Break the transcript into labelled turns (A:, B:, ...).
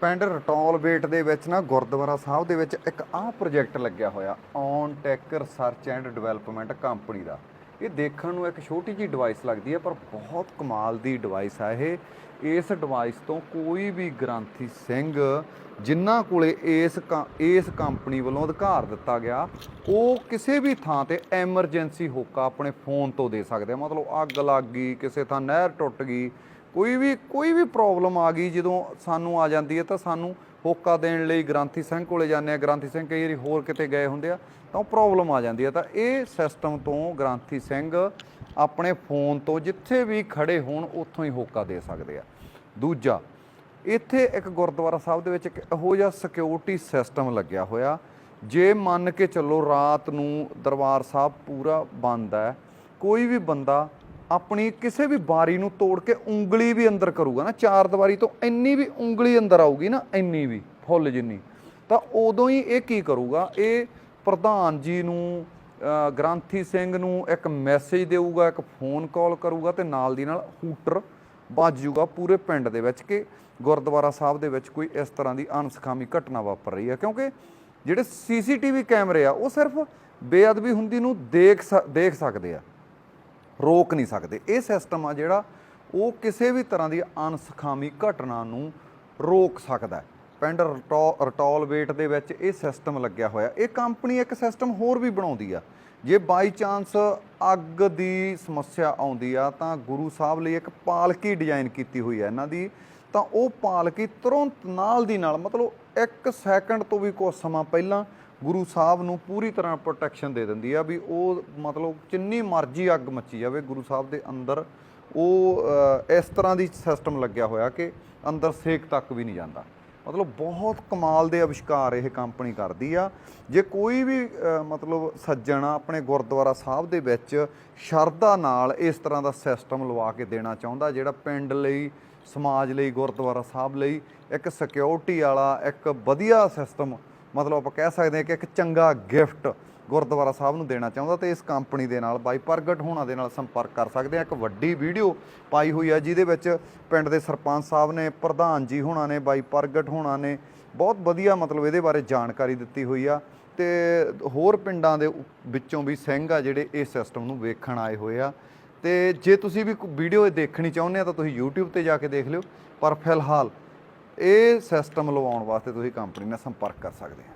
A: ਪਿੰਡ ਰਟੌਲ ਬੇਟ ਦੇ ਵਿੱਚ ਨਾ ਗੁਰਦੁਆਰਾ ਸਾਹਿਬ ਦੇ ਵਿੱਚ ਇੱਕ ਆਹ ਪ੍ਰੋਜੈਕਟ ਲੱਗਿਆ ਹੋਇਆ on tech research and development company ਦਾ। ਇਹ ਦੇਖਣ ਨੂੰ ਇੱਕ ਛੋਟੀ ਜੀ ਡਿਵਾਈਸ ਲੱਗਦੀ ਹੈ, ਪਰ ਬਹੁਤ ਕਮਾਲ ਦੀ ਡਿਵਾਈਸ ਹੈ ਇਹ। ਇਸ ਡਿਵਾਈਸ ਤੋਂ ਕੋਈ ਵੀ ਗ੍ਰੰਥੀ ਸਿੰਘ ਜਿਨ੍ਹਾਂ ਕੋਲੇ ਇਸ ਕ- ਇਸ ਕੰਪਨੀ ਵੱਲੋਂ ਅਧਿਕਾਰ ਦਿੱਤਾ ਗਿਆ, ਉਹ ਕਿਸੇ ਵੀ ਥਾਂ ਤੇ ਐਮਰਜੈਂਸੀ ਹੋਕਾ ਆਪਣੇ ਫੋਨ ਤੋਂ ਦੇ ਸਕਦੇ ਆ। ਮਤਲਬ ਅੱਗ ਲੱਗ ਗਈ, ਕਿਸੇ ਥਾਂ ਨਹਿਰ ਟੁੱਟ ਗਈ ਕੋਈ ਵੀ ਕੋਈ ਵੀ ਪ੍ਰੋਬਲਮ ਆ ਗਈ, ਜਦੋਂ ਸਾਨੂੰ ਆ ਜਾਂਦੀ ਹੈ, ਤਾਂ ਸਾਨੂੰ ਹੋਕਾ ਦੇਣ ਲਈ ਗ੍ਰਾਂਥੀ ਸਿੰਘ ਕੋਲੇ ਜਾਂਦੇ ਆ ਗ੍ਰਾਂਥੀ ਸਿੰਘ ਕਈ ਵਾਰੀ ਹੋਰ ਕਿਤੇ ਗਏ ਹੁੰਦੇ ਆ, ਤਾਂ ਉਹ ਪ੍ਰੋਬਲਮ ਆ ਜਾਂਦੀ ਹੈ। ਤਾਂ ਇਹ ਸਿਸਟਮ ਤੋਂ ਗ੍ਰਾਂਥੀ ਸਿੰਘ ਆਪਣੇ ਫੋਨ ਤੋਂ ਜਿੱਥੇ ਵੀ ਖੜੇ ਹੋਣ, ਉੱਥੋਂ ਹੀ ਹੋਕਾ ਦੇ ਸਕਦੇ ਆ। ਦੂਜਾ, ਇੱਥੇ ਇੱਕ ਗੁਰਦੁਆਰਾ ਸਾਹਿਬ ਦੇ ਵਿੱਚ ਇੱਕ ਇਹੋ ਜਿਹਾ ਸਿਕਿਉਰਿਟੀ ਸਿਸਟਮ ਲੱਗਿਆ ਹੋਇਆ। ਜੇ ਮੰਨ ਕੇ ਚੱਲੋ ਰਾਤ ਨੂੰ ਦਰਬਾਰ ਸਾਹਿਬ ਪੂਰਾ ਬੰਦ ਹੈ, ਕੋਈ ਵੀ ਬੰਦਾ ਆਪਣੀ ਕਿਸੇ ਵੀ ਬਾਰੀ ਨੂੰ ਤੋੜ ਕੇ ਉਂਗਲੀ ਵੀ ਅੰਦਰ ਕਰੂਗਾ ਨਾ ਚਾਰ ਦੀਵਾਰੀ ਤੋਂ ਇੰਨੀ ਵੀ ਉਂਗਲੀ ਅੰਦਰ ਆਊਗੀ ਨਾ ਇੰਨੀ ਵੀ ਫੁੱਲ ਜਿੰਨੀ। ਤਾਂ ਉਦੋਂ ਹੀ ਇਹ ਕੀ ਕਰੂਗਾ? ਇਹ ਪ੍ਰਧਾਨ ਜੀ ਨੂੰ ਅ, ਗ੍ਰਾਂਥੀ ਸਿੰਘ ਨੂੰ ਇੱਕ ਮੈਸੇਜ ਦੇਊਗਾ ਇੱਕ ਫੋਨ ਕਾਲ ਕਰੂਗਾ ਤੇ ਨਾਲ ਦੀ ਨਾਲ ਹੂਟਰ ਵੱਜ ਜੂਗਾ ਪੂਰੇ ਪਿੰਡ ਦੇ ਵਿੱਚ ਕਿ ਗੁਰਦੁਆਰਾ ਸਾਹਿਬ ਦੇ ਵਿੱਚ ਕੋਈ ਇਸ ਤਰ੍ਹਾਂ ਦੀ ਅਣਸਖਾਮੀ ਘਟਨਾ ਵਾਪਰ ਰਹੀ ਹੈ। ਕਿਉਂਕਿ ਜਿਹੜੇ ਸੀਸੀਟੀਵੀ ਕੈਮਰੇ ਆ ਉਹ ਸਿਰਫ ਬੇਅਦਬੀ ਹੁੰਦੀ ਨੂੰ ਦੇਖ ਸ- ਦੇਖ ਸਕਦੇ ਆ। ਰੋਕ ਨਹੀਂ ਸਕਦੇ। ਇਹ ਸਿਸਟਮ ਆ ਜਿਹੜਾ ਉਹ ਕਿਸੇ ਵੀ ਤਰ੍ਹਾਂ ਦੀ ਅਣਸਖਾਮੀ ਘਟਨਾ ਨੂੰ ਰੋਕ ਸਕਦਾ ਹੈ। ਪਿੰਡ ਰਟੌ- ਰਟੌਲ ਵੇਟ ਦੇ ਵਿੱਚ ਇਹ ਸਿਸਟਮ ਲੱਗਿਆ ਹੋਇਆ। ਇਹ ਕੰਪਨੀ ਇੱਕ ਸਿਸਟਮ ਹੋਰ ਵੀ ਬਣਾਉਂਦੀ ਆ। ਜੇ ਬਾਈ ਚਾਂਸ ਅੱਗ ਦੀ ਸਮੱਸਿਆ ਆਉਂਦੀ ਆ, ਤਾਂ ਗੁਰੂ ਸਾਹਿਬ ਲਈ ਇੱਕ ਪਾਲਕੀ ਡਿਜ਼ਾਈਨ ਕੀਤੀ ਹੋਈ ਹੈ ਇਹਨਾਂ ਦੀ। ਤਾਂ ਉਹ ਪਾਲਕੀ ਤੁਰੰਤ ਨਾਲ ਦੀ ਨਾਲ, ਮਤਲਬ 1 ਸੈਕਿੰਡ ਤੋਂ ਵੀ ਕੁਝ ਸਮਾਂ ਪਹਿਲਾਂ ਗੁਰੂ ਸਾਹਿਬ ਨੂੰ ਪੂਰੀ ਤਰ੍ਹਾਂ ਪ੍ਰੋਟੈਕਸ਼ਨ ਦੇ ਦਿੰਦੀ ਆ ਵੀ ਉਹ ਮਤਲਬ ਜਿੰਨੀ ਮਰਜ਼ੀ ਅੱਗ ਮੱਚੀ ਜਾਵੇ, ਗੁਰੂ ਸਾਹਿਬ ਦੇ ਅੰਦਰ ਉਹ ਇਸ ਤਰ੍ਹਾਂ ਦੀ ਸਿਸਟਮ ਲੱਗਿਆ ਹੋਇਆ ਕਿ ਅੰਦਰ ਸੇਕ ਤੱਕ ਵੀ ਨਹੀਂ ਜਾਂਦਾ। ਮਤਲਬ ਬਹੁਤ ਕਮਾਲ ਦੇ ਅਵਿਸ਼ਕਾਰ ਇਹ ਕੰਪਨੀ ਕਰਦੀ ਆ। ਜੇ ਕੋਈ ਵੀ ਮਤਲਬ ਸੱਜਣ ਆਪਣੇ ਗੁਰਦੁਆਰਾ ਸਾਹਿਬ ਦੇ ਵਿੱਚ ਸ਼ਰਧਾ ਨਾਲ ਇਸ ਤਰ੍ਹਾਂ ਦਾ ਸਿਸਟਮ ਲਵਾ ਕੇ ਦੇਣਾ ਚਾਹੁੰਦਾ, ਜਿਹੜਾ ਪਿੰਡ ਲਈ, ਸਮਾਜ ਲਈ, ਗੁਰਦੁਆਰਾ ਸਾਹਿਬ ਲਈ ਇੱਕ ਸਿਕਿਉਰਿਟੀ ਵਾਲਾ, ਇੱਕ ਵਧੀਆ ਸਿਸਟਮ ਮਤਲਬ ਆਪਾਂ ਕਹਿ ਸਕਦੇ ਹਾਂ ਕਿ ਇੱਕ ਚੰਗਾ ਗਿਫਟ ਗੁਰਦੁਆਰਾ ਸਾਹਿਬ ਨੂੰ ਦੇਣਾ ਚਾਹੁੰਦਾ ਤੇ ਇਸ ਕੰਪਨੀ ਦੇ ਨਾਲ ਬਾਈ ਪ੍ਰਗਟ ਹੋਣਾ ਦੇ ਨਾਲ ਸੰਪਰਕ ਕਰ ਸਕਦੇ ਆ ਇੱਕ ਵੱਡੀ ਵੀਡੀਓ ਪਾਈ ਹੋਈ ਆ ਜਿਹਦੇ ਵਿੱਚ ਪਿੰਡ ਦੇ ਸਰਪੰਚ ਸਾਹਿਬ ਨੇ, ਪ੍ਰਧਾਨ ਜੀ ਹੋਣਾ ਨੇ, ਬਾਈ ਪ੍ਰਗਟ ਹੋਣਾ ਨੇ, ਬਹੁਤ ਵਧੀਆ ਮਤਲਬ ਇਹਦੇ ਬਾਰੇ ਜਾਣਕਾਰੀ ਦਿੱਤੀ ਹੋਈ ਆ ਤੇ ਹੋਰ ਪਿੰਡਾਂ ਦੇ ਉ- ਵਿੱਚੋਂ ਵੀ ਸਿੰਘ ਆ ਜਿਹੜੇ ਇਸ ਸਿਸਟਮ ਨੂੰ ਵੇਖਣ ਆਏ ਹੋਏ ਆ। ਤੇ ਜੇ ਤੁਸੀਂ ਵੀ ਵੀਡੀਓ ਦੇਖਣੀ ਚਾਹੁੰਦੇ ਆ ਤਾਂ ਤੁਸੀਂ YouTube ਤੇ ਜਾ ਕੇ ਦੇਖ ਲਿਓ। ਪਰ ਫਿਲਹਾਲ ਇਹ ਸਿਸਟਮ ਲਵਾਉਣ ਵਾਸਤੇ ਤੁਸੀਂ ਕੰਪਨੀ ਨਾਲ ਸੰਪਰਕ ਕਰ ਸਕਦੇ ਹੋ।